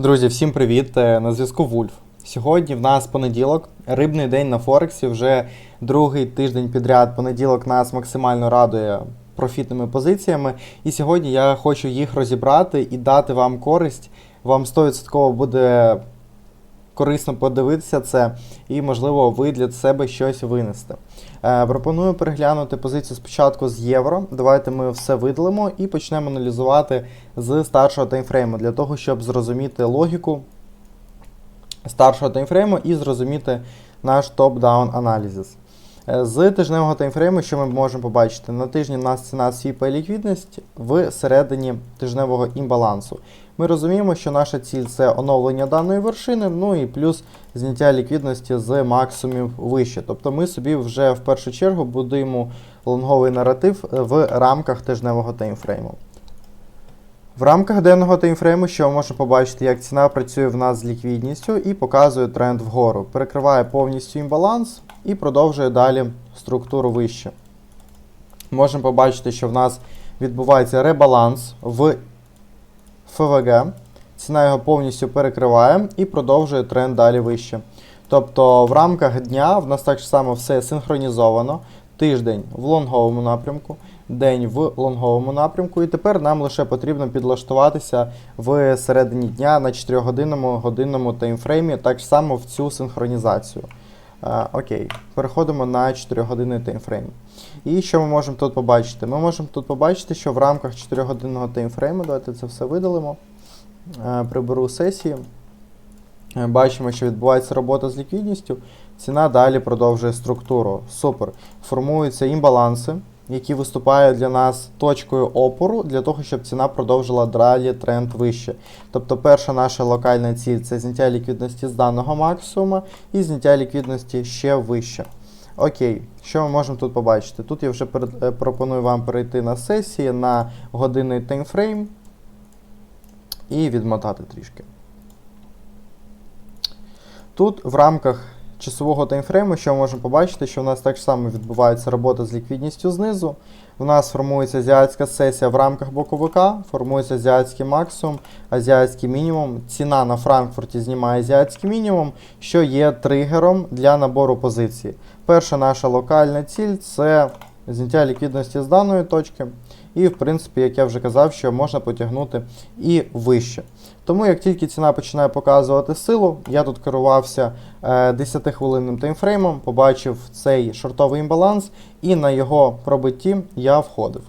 Друзі, всім привіт! Е, На зв'язку Вульф. Сьогодні в нас понеділок, рибний день на Форексі. Вже другий тиждень підряд. Понеділок нас максимально радує профітними позиціями. І сьогодні я хочу їх розібрати і дати вам користь. Вам 100% буде корисно подивитися це, і, можливо, ви для себе щось винесете. Е, пропоную переглянути позицію спочатку з євро. Давайте ми все видалимо і почнемо аналізувати з старшого таймфрейму для того, щоб зрозуміти логіку старшого таймфрейму і зрозуміти наш топ-даун аналізис. Е, З тижневого таймфрейму, що ми можемо побачити, на тижні в нас ціна свіпа і ліквідність в середині тижневого імбалансу. Ми розуміємо, що наша ціль це оновлення даної вершини, ну і плюс зняття ліквідності з максимумів вище. Тобто ми собі вже в першу чергу будуємо лонговий наратив в рамках тижневого таймфрейму. В рамках денного таймфрейму, що ми можемо побачити, як ціна працює в нас з ліквідністю і показує тренд вгору, перекриває повністю імбаланс і продовжує далі структуру вище. Можемо побачити, що в нас відбувається ребаланс в ФВГ. Ціна його повністю перекриває і продовжує тренд далі вище. Тобто в рамках дня в нас так само все синхронізовано. Тиждень в лонговому напрямку, день в лонговому напрямку, і тепер нам лише потрібно підлаштуватися в середині дня на 4-годинному годинному таймфреймі, так само в цю синхронізацію. Окей, переходимо на 4-годинний таймфрейм. І що ми можемо тут побачити? Ми можемо тут побачити, що в рамках 4-годинного таймфрейму, давайте це все видалимо. Е, приберу сесії. Е, Бачимо, що відбувається робота з ліквідністю. Ціна далі продовжує структуру. Супер. Формуються імбаланси, які виступають для нас точкою опору для того, щоб ціна продовжила далі тренд вище. Тобто, перша наша локальна ціль це зняття ліквідності з даного максимуму і зняття ліквідності ще вище. Окей, що ми можемо тут побачити? Тут я вже е, пропоную вам перейти на сесії на годинний таймфрейм і відмотати трішки. Тут в рамках часового таймфрейму, що ми можемо побачити, що в нас так само відбувається робота з ліквідністю знизу. У нас формується азіатська сесія в рамках боковика, формується азіатський максимум, азіатський мінімум. Ціна на Франкфурті знімає азіатський мінімум, що є тригером для набору позицій. Перша наша локальна ціль це зняття ліквідності з даної точки. І, в принципі, як я вже казав, що можна потягнути і вище. Тому як тільки ціна починає показувати силу, я тут керувався е, 10-хвилинним таймфреймом, побачив цей шортовий імбаланс, і на його пробитті я входив.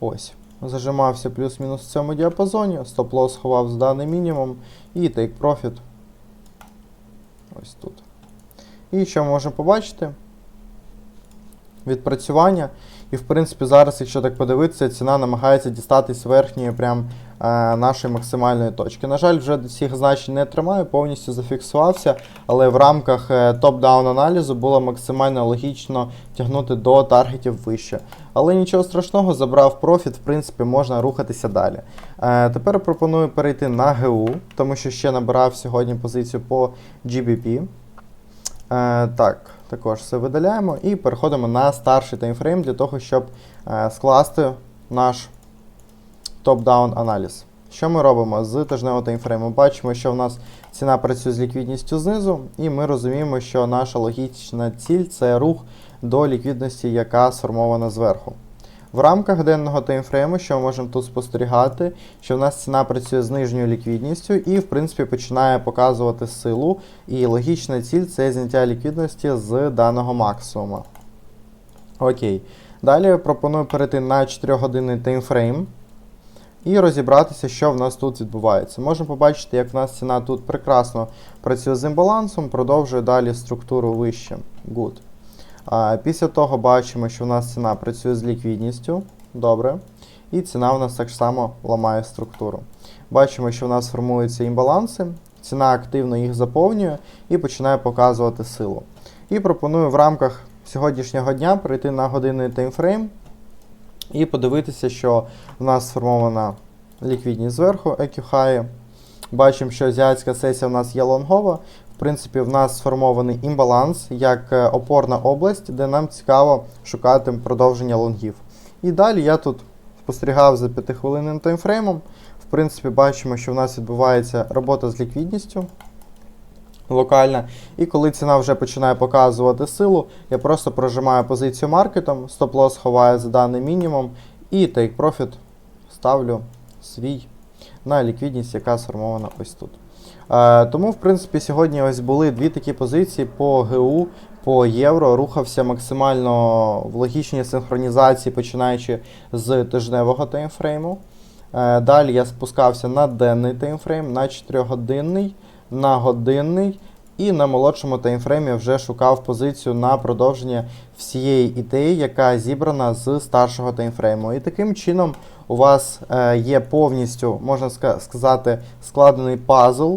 Ось. Зажимався плюс-мінус в цьому діапазоні, стоп-лосс сховав з даний мінімум і take profit ось тут. І що ми можемо побачити? Відпрацювання. І в принципі зараз, якщо так подивитися, ціна намагається дістатись верхньої прям е, нашої максимальної точки. На жаль, вже всіх значень не тримаю, повністю зафіксувався, але в рамках е, топ-даун аналізу було максимально логічно тягнути до таргетів вище. Але нічого страшного, забрав профіт, в принципі, можна рухатися далі. Е, тепер пропоную перейти на ГУ, тому що ще набирав сьогодні позицію по GBP. Так, також все видаляємо і переходимо на старший таймфрейм для того, щоб е, скласти наш топ-даун аналіз. Що ми робимо з тижневого таймфрейму? Бачимо, що в нас ціна працює з ліквідністю знизу, і ми розуміємо, що наша логічна ціль це рух до ліквідності, яка сформована зверху. В рамках денного таймфрейму, що ми можемо тут спостерігати, що в нас ціна працює з нижньою ліквідністю і, в принципі, починає показувати силу. І логічна ціль це зняття ліквідності з даного максимуму. Окей. Далі пропоную перейти на 4-годинний таймфрейм і розібратися, що в нас тут відбувається. Можемо побачити, як в нас ціна тут прекрасно працює з імбалансом, продовжує далі структуру вище. Good. Після того бачимо, що в нас ціна працює з ліквідністю. Добре. І ціна в нас так само ламає структуру. Бачимо, що в нас формуються імбаланси, ціна активно їх заповнює і починає показувати силу. І пропоную в рамках сьогоднішнього дня перейти на годинний таймфрейм і подивитися, що в нас сформована ліквідність зверху, EQHigh. Бачимо, що азіатська сесія в нас є лонгова. В принципі, в нас сформований імбаланс як е, опорна область, де нам цікаво шукати продовження лонгів. І далі я тут, спостерігав за 5-хвилинним таймфреймом. В принципі, бачимо, що в нас відбувається робота з ліквідністю локальна. І коли ціна вже починає показувати силу, я просто прожимаю позицію маркетом, стоп-лосс ховаю за даний мінімум і profit ставлю свій на ліквідність, яка сформована ось тут. Е, тому, в принципі, сьогодні ось були дві такі позиції по ГУ, по євро. Рухався максимально в логічній синхронізації, починаючи з тижневого таймфрейму. Е, далі я спускався на денний таймфрейм, на 4-годинний, на годинний. І на молодшому таймфреймі вже шукав позицію на продовження всієї ідеї, яка зібрана з старшого таймфрейму. І таким чином у вас е, є повністю, можна сказати, складений пазл,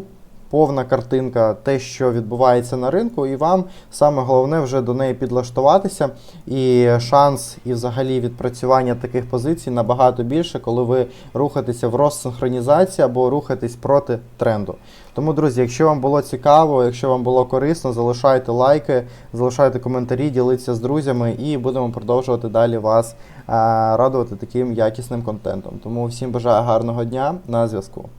повна картинка, те, що відбувається на ринку, і вам саме головне вже до неї підлаштуватися. І шанс, і взагалі відпрацювання таких позицій набагато більше, коли ви рухаєтеся в розсинхронізації або рухаєтесь проти тренду. Тому, друзі, якщо вам було цікаво, якщо вам було корисно, залишайте лайки, залишайте коментарі, діліться з друзями і будемо продовжувати далі вас радувати таким якісним контентом. Тому всім бажаю гарного дня на зв'язку.